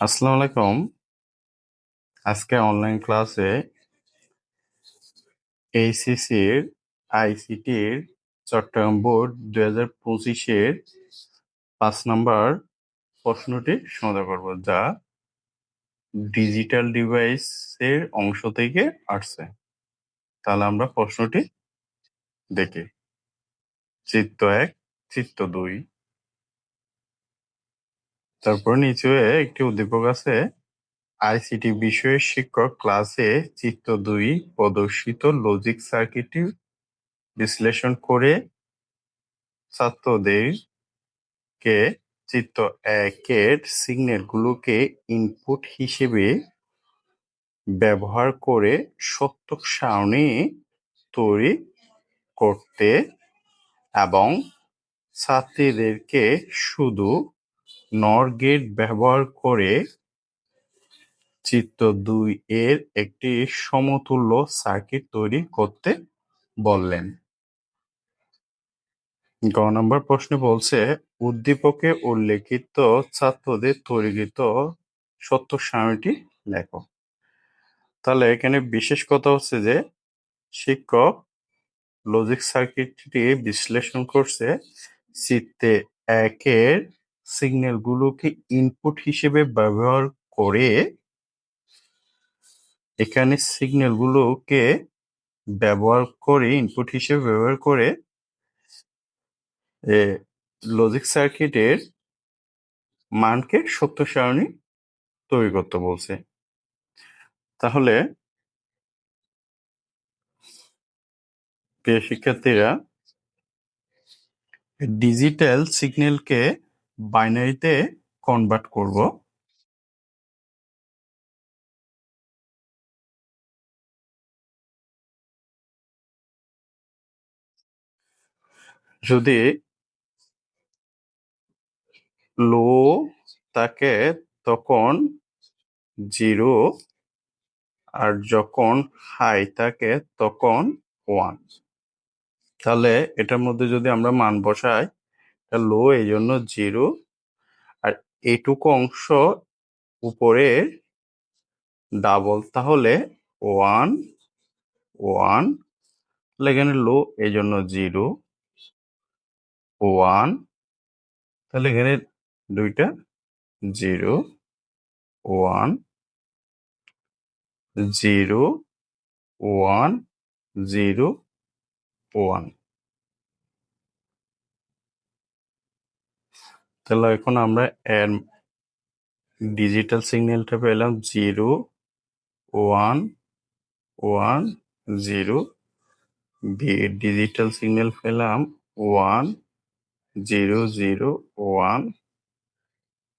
আসসালামু আলাইকুম। আজকে অনলাইন ক্লাসে এইচএসির আইসিটির চট্টগ্রাম বোর্ড দুই হাজার পঁচিশের পাঁচ নম্বর প্রশ্নটি সমাধান করব, যা ডিজিটাল ডিভাইসের অংশ থেকে আসছে। তাহলে আমরা প্রশ্নটি দেখি। চিত্র এক, চিত্র দুই। তারপর নিচে একটি উদ্দীপক আছে আইসিটি বিষয়ের শিক্ষক ক্লাসে চিত্র দুই, প্রদর্শিত লজিক সার্কিটটি বিশ্লেষণ করে ছাত্রদেরকে চিত্র একের সিগন্যালগুলোকে ইনপুট হিসেবে ব্যবহার করে সত্য সারণী তৈরি করতে এবং ছাত্রীদেরকে শুধু নর গেট ব্যবহার করে চিত্র দুই এর একটি সমতুল্য সার্কিট তৈরি করতে বললেন। গ নম্বর প্রশ্নে বলছে উদ্দীপকে উল্লেখিত ছাত্রদের তৈরিকৃত সত্য সারণীটি লেখো। তাহলে এখানে বিশেষ কথা হচ্ছে যে, শিক্ষক লজিক সার্কিটটি বিশ্লেষণ করছে চিত্রে একের সিগন্যালগুলোকে ইনপুট হিসেবে ব্যবহার করে এখানে সিগন্যালগুলোকে ব্যবহার করে ইনপুট হিসেবে ব্যবহার করে লজিক সার্কিটের মানকে সত্য সারণী তৈরি করতে বলছে। তাহলে শিক্ষার্থীরা ডিজিটাল সিগন্যালকে বাইনারিতে কনভার্ট করব। যদি লো থাকে তখন জিরো আর যখন হাই থাকে তখন ওয়ান তাহলে এটার মধ্যে যদি আমরা মান বসাই এটা লো এই জন্য জিরো আর এইটুকু অংশ উপরে ডাবল তাহলে ওয়ান ওয়ান তাহলে এখানে লো এই জন্য জিরো ওয়ান তাহলে এখানে দুইটা zero one zero one zero one তাহলে এখন আমরা এর ডিজিটাল সিগন্যালটা পেলাম zero one one zero B digital signal পেলাম one zero zero one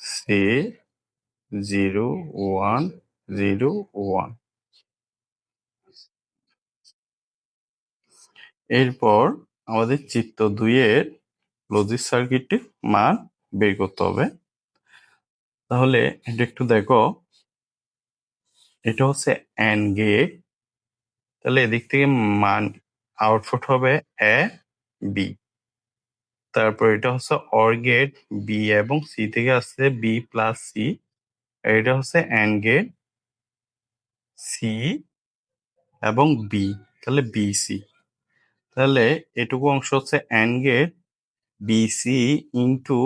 C zero one zero one এরপর আমাদের চিত্র দুইয়ের লজিক সার্কিটটির মান বের করতে হবে। তাহলে এটা একটু দেখো। এটা হচ্ছে অ্যান্ড গেট তাহলে এদিক থেকে মান আউটপুট হবে এ বি তারপর এটা হচ্ছে অর গেট বি এবং সি থেকে আসছে বি প্লাস সি এটা হচ্ছে অ্যান্ড গেট সি এবং বি তাহলে বিসি তাহলে এটুকু অংশ হচ্ছে AND gate BC into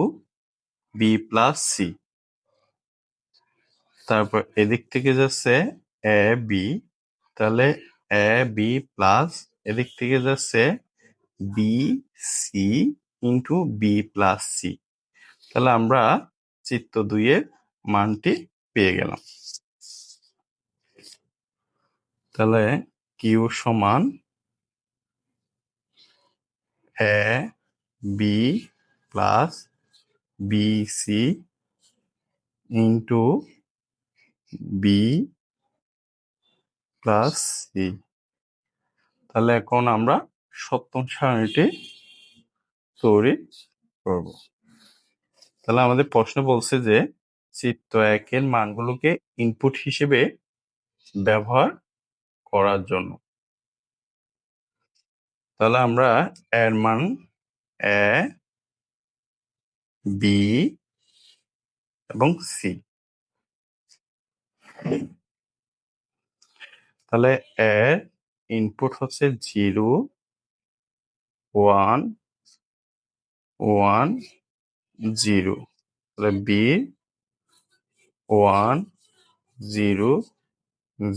B plus C তারপর এদিক থেকে যাচ্ছে এ বি তাহলে এ বি প্লাস এদিক থেকে যাচ্ছে B C into B plus C তাহলে আমরা চিত্র দুইয়ের মানটি পেয়ে গেলাম। তাহলে কিউ সমান A B plus B C into B plus C তাহলে এখন আমরা সপ্তম সারণীটি তৈরি করব। তাহলে আমাদের প্রশ্ন বলছে যে চিত্র একের মানগুলোকে ইনপুট হিসেবে ব্যবহার করার জন্য। তাহলে আমরা এর মান এ বি এবং সি তাহলে এর ইনপুট হচ্ছে জিরো ওয়ান ওয়ান জিরো তাহলে B one zero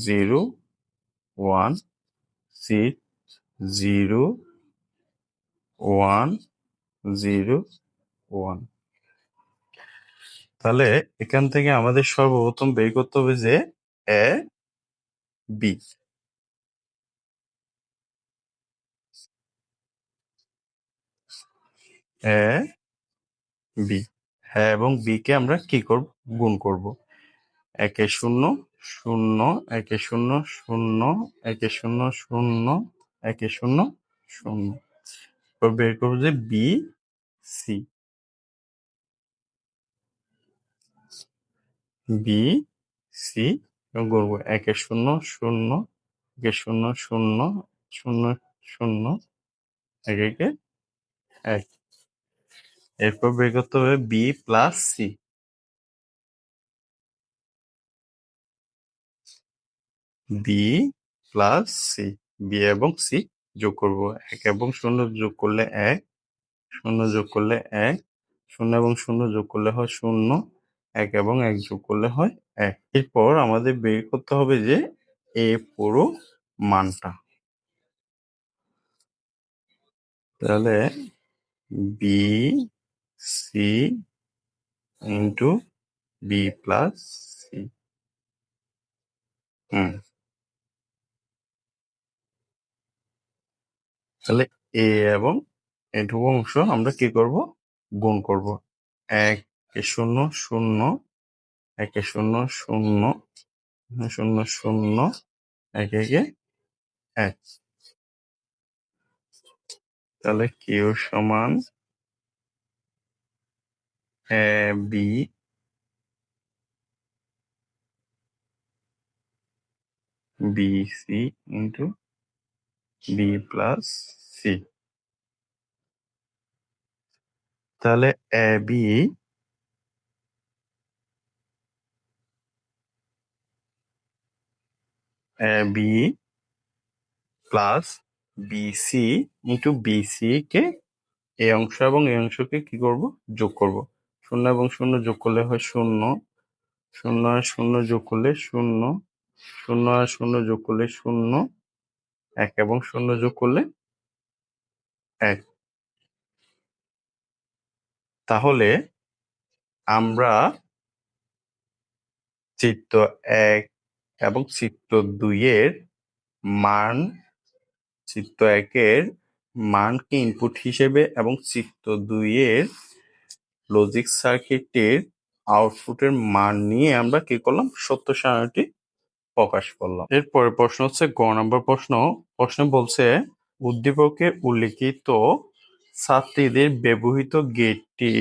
zero one C zero one zero one তাহলে এখান থেকে আমাদের সর্বপ্রথম বের করতে হবে যে এ বি এ বি হ্যাঁ এবং বি কে আমরা কি করব? গুণ করব। একে শূন্য শূন্য, একে শূন্য শূন্য, একে শূন্য শূন্য, একে শূন্য শূন্য। বের করব যে বি সি বি সি করব একে শূন্য শূন্য, একে শূন্য শূন্য শূন্য শূন্য, এক, একে, এক। এরপর বের করতে হবে B plus C B plus C B এবং সি যোগ করব। এক এবং শূন্য যোগ করলে এক, শূন্য যোগ করলে এক, শূন্য এবং শূন্য যোগ করলে হয় শূন্য। এক এবং এক যোগ করলে হয় এক। এরপর আমাদের বের করতে হবে যে এ পুরো মানটা। তাহলে B C into B plus C হুম। তাহলে এ এবং এটুকু অংশ আমরা কি করব? গুণ করব। এক শূন্য শূন্য, একে শূন্য শূন্য শূন্য শূন্য, এক একে এক। তাহলে কিউ সমান A B B C into B plus C তাহলে A B B plus BC into BC কে এই অংশ এবং এই অংশকে কি করব? যোগ করব। শূন্য এবং শূন্য যোগ করলে হয় শূন্য। শূন্য আর শূন্য যোগ করলে শূন্য। শূন্য আর শূন্য যোগ করলে শূন্য। এক এবং শূন্য যোগ করলে এক। তাহলে আমরা চিত্র এক এবং চিত্র দুইয়ের মান, চিত্র একের মানকে ইনপুট হিসেবে এবং চিত্র দুইয়ের লজিক সার্কিটের আউটপুটের মান নিয়ে আমরা কি করলাম? সত্য সারণীটি প্রকাশ করলাম। এরপরের প্রশ্ন হচ্ছে, গ নম্বর প্রশ্ন প্রশ্ন বলছে উদ্দীপকে উল্লেখিত ছাত্রীদের ব্যবহৃত গেটটি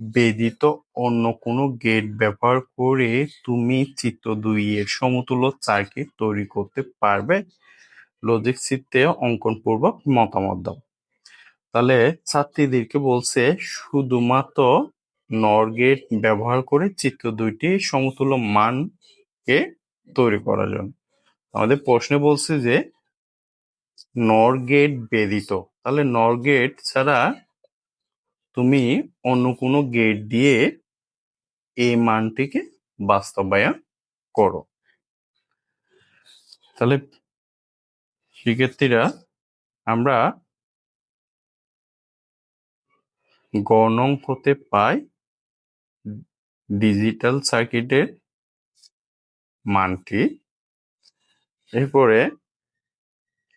বেদিত অন্য কোনো গেট ব্যবহার করে তুমি চিত্র দুই এর সমতুল্য সার্কিট তৈরি করতে পারবে। লজিক চিত্রে অঙ্কনপূর্বক মতামত দাও। তাহলে ছাত্রীদেরকে বলছে, শুধুমাত্র নর গেট ব্যবহার করে চিত্র দুইটি সমতুল্য মানকে তৈরি করার জন্য। আমাদের প্রশ্নে বলছে যে নর গেট বেদিত তাহলে নর গেট ছাড়া তুমি অন্য কোনো গেট দিয়ে এই মানটিকে বাস্তবায়ন করো। তাহলে শিক্ষার্থীরা, আমরা গণং হতে পাই ডিজিটাল সার্কিটের মানটি। এরপরে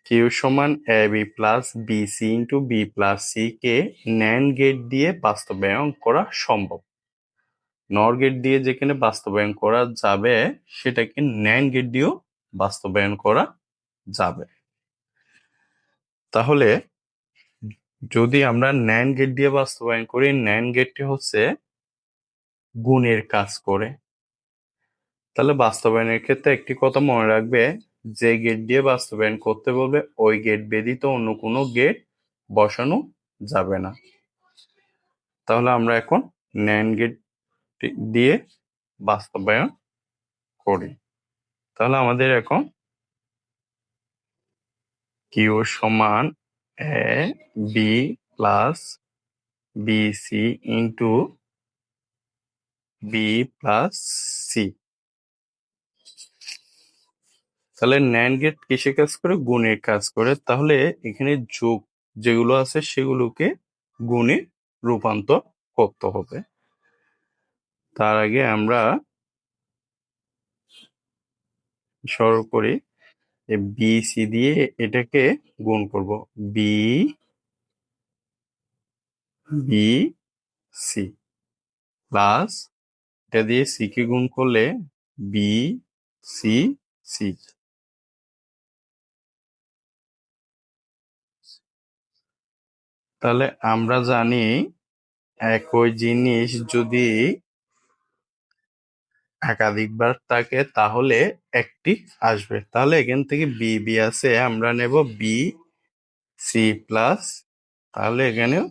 কিউ সমান A B plus B C into B plus C K NAND gate দিয়ে বাস্তবায়ন করা সম্ভব। নর গেট দিয়ে যেখানে বাস্তবায়ন করা যাবে, সেটাকে ন্যান গেট দিয়েও বাস্তবায়ন করা যাবে। তাহলে যদি আমরা ন্যান গেট দিয়ে বাস্তবায়ন করি ন্যান গেটটি হচ্ছে গুণের কাজ করে। তাহলে বাস্তবায়নের ক্ষেত্রে একটি কথা মনে রাখবে যে গেট দিয়ে বাস্তবায়ন করতে বলবে, ওই গেট ব্যতীত অন্য কোনো গেট বসানো যাবে না। তাহলে আমরা এখন ন্যান গেট দিয়ে বাস্তবায়ন করি। তাহলে আমাদের এখন কিউ সমান A B plus B C into B plus C তাহলে ন্যান্ড গেট কিসে কাজ করে? গুণের কাজ করে। তাহলে এখানে যোগ যেগুলো আছে সেগুলোকে গুণে রূপান্তর করতে হবে। তার আগে আমরা সরল করি বি সি দিয়ে এটাকে গুণ করব। বি বি সি প্লাস এটা দিয়ে সি কে গুণ করলে বি সি সি তাহলে আমরা জানি একই জিনিস যদি একাধিকবার থাকে তাহলে একটি আসবে। তাহলে এখান থেকে বি বি আছে, আমরা নেব বি সি প্লাস তাহলে এখানেও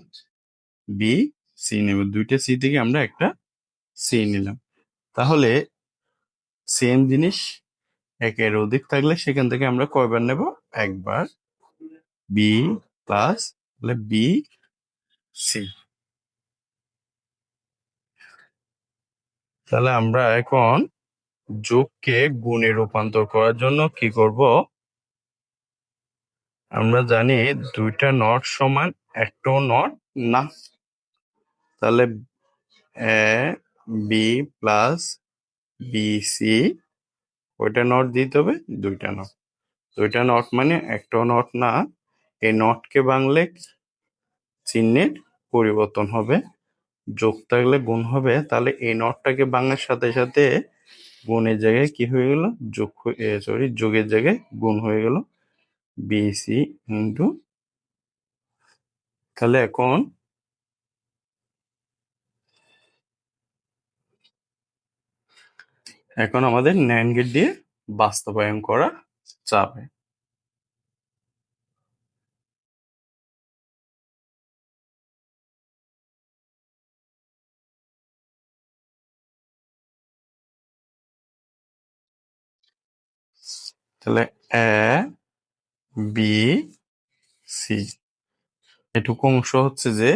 বি সি নেব। দুইটা সি থেকে আমরা একটা সি নিলাম। তাহলে সেম জিনিস, একের অধিক থাকলে সেখান থেকে আমরা কয়বার নেব? একবার। বি প্লাস তাহলে বি সি তাহলে আমরা এখন যোগকে গুণে রূপান্তর করার জন্য কি করব? আমরা জানি দুইটা নট সমান একটাও নট না। তাহলে A B plus B C ওইটা নট দিতে হবে? দুইটা নট। দুইটা নট মানে একটাও নট না। এই নটকে বাংলে চিহ্নের পরিবর্তন হবে, যোগ থাকলে গুণ হবে, তাহলে এই নটটাকে বাংলার সাথে সাথে গুণের জায়গায় কি হয়ে গেল? যোগ সরি যোগের জায়গায় গুণ হয়ে গেল। বিসি ইন্টু তাহলে এখন এখন আমাদের ন্যান্ড গেট দিয়ে বাস্তবায়ন করা যাবে। তাহলে এ, বি, সি। এটুকু অংশ হচ্ছে যে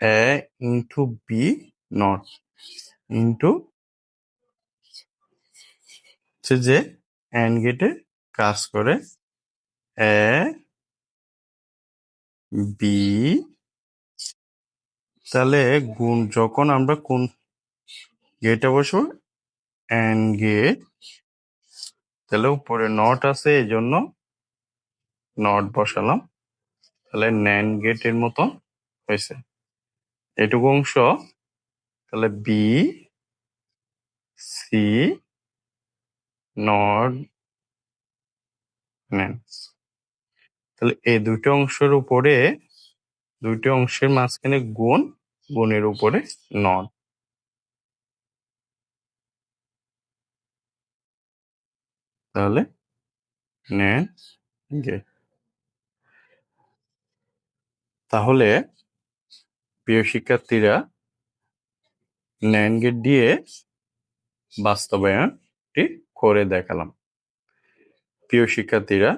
A into B not. Into হচ্ছে যে অ্যান্ড গেটে কাজ করে এ বি। তাহলে গুণ, যখন আমরা কোন গেটে বসবো অ্যান্ড গেট তাহলে উপরে নট আছে, এই জন্য নট বসালাম। তাহলে ন্যান গেটের মতো হয়েছে। এটুকু অংশ, তাহলে বি সি নট নেন তাহলে এই দুইটা অংশের উপরে, দুইটা অংশের মাঝখানে গুণ, গুণের উপরে নট তাহলে? নেন তাহলে প্রিয় শিক্ষার্থীরা ন্যান গেট দিয়ে বাস্তবায়নটি করে দেখালাম। প্রিয় শিক্ষার্থীরা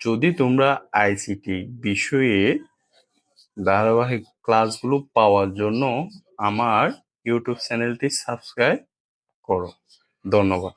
যদি তোমরা আইসিটি বিষয়ে ধারাবাহিক ক্লাসগুলো পাওয়ার জন্য আমার ইউটিউব চ্যানেলটি সাবস্ক্রাইব করো। ধন্যবাদ।